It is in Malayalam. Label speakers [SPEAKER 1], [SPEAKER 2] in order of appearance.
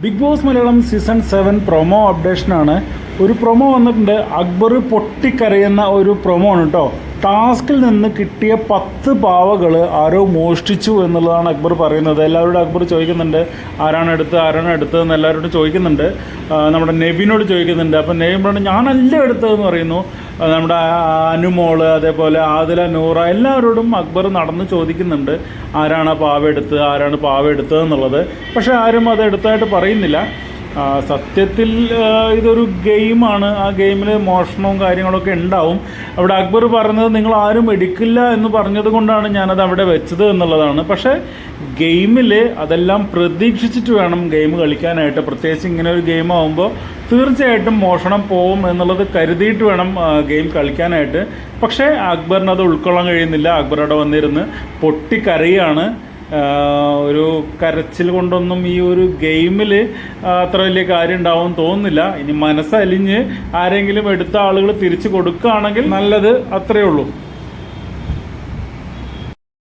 [SPEAKER 1] Big boss Malayalam season seven promo അപ്ഡേഷനാണ് ഒരു പ്രൊമോ വന്നിട്ടുണ്ട്. അക്ബർ പൊട്ടിക്കരയുന്ന ഒരു പ്രൊമോ ആണ് കേട്ടോ ടാസ്കിൽ നിന്ന് കിട്ടിയ പത്ത് പാവകൾ ആരോ മോഷ്ടിച്ചു എന്നുള്ളതാണ് അക്ബർ പറയുന്നത്. എല്ലാവരോടും അക്ബർ ചോദിക്കുന്നുണ്ട് ആരാണ് എടുത്ത് ആരാണ് എടുത്തതെന്ന് എല്ലാവരോടും ചോദിക്കുന്നുണ്ട്. നമ്മുടെ നെവിനോട് ചോദിക്കുന്നുണ്ട്. അപ്പം നെവിൻ പറഞ്ഞു ഞാനല്ല എടുത്തതെന്ന് പറയുന്നു. നമ്മുടെ അനുമോൾ അതേപോലെ ആദില നൂറ എല്ലാവരോടും അക്ബർ നടന്ന് ചോദിക്കുന്നുണ്ട് ആരാണ് പാവ എടുത്തത്? ആരാണ് പാവ എടുത്തതെന്നുള്ളത് പക്ഷേ ആരും അത് എടുത്തായിട്ട് പറയുന്നില്ല. സത്യത്തിൽ ഇതൊരു ഗെയിമാണ്. ആ ഗെയിമിൽ മോഷണവും കാര്യങ്ങളൊക്കെ ഉണ്ടാവും. അവിടെ അക്ബർ പറഞ്ഞത് നിങ്ങൾ ആരും എടുക്കില്ല എന്ന് പറഞ്ഞത് കൊണ്ടാണ് ഞാനത് അവിടെ വെച്ചത് എന്നുള്ളതാണ്. പക്ഷേ ഗെയിമിൽ അതെല്ലാം പ്രതീക്ഷിച്ചിട്ട് വേണം ഗെയിം കളിക്കാനായിട്ട്. പ്രത്യേകിച്ച് ഇങ്ങനെ ഒരു ഗെയിം ആകുമ്പോൾ തീർച്ചയായിട്ടും മോഷണം പോവും എന്നുള്ളത് കരുതിയിട്ട് വേണം ഗെയിം കളിക്കാനായിട്ട്. പക്ഷേ അക്ബറിനത് ഉൾക്കൊള്ളാൻ കഴിയുന്നില്ല. അക്ബർ അവിടെ വന്നിരുന്ന് പൊട്ടിക്കരയാണ്. ഒരു കരച്ചിൽ കൊണ്ടൊന്നും ഈ ഒരു ഗെയിമിൽ അത്ര വലിയ കാര്യം ഉണ്ടാവും തോന്നുന്നില്ല. ഇനി മനസ്സലിഞ്ഞ് ആരെങ്കിലും എടുത്ത ആളുകൾ തിരിച്ചു കൊടുക്കുകയാണെങ്കിൽ നല്ലത് അത്രയേ ഉള്ളൂ.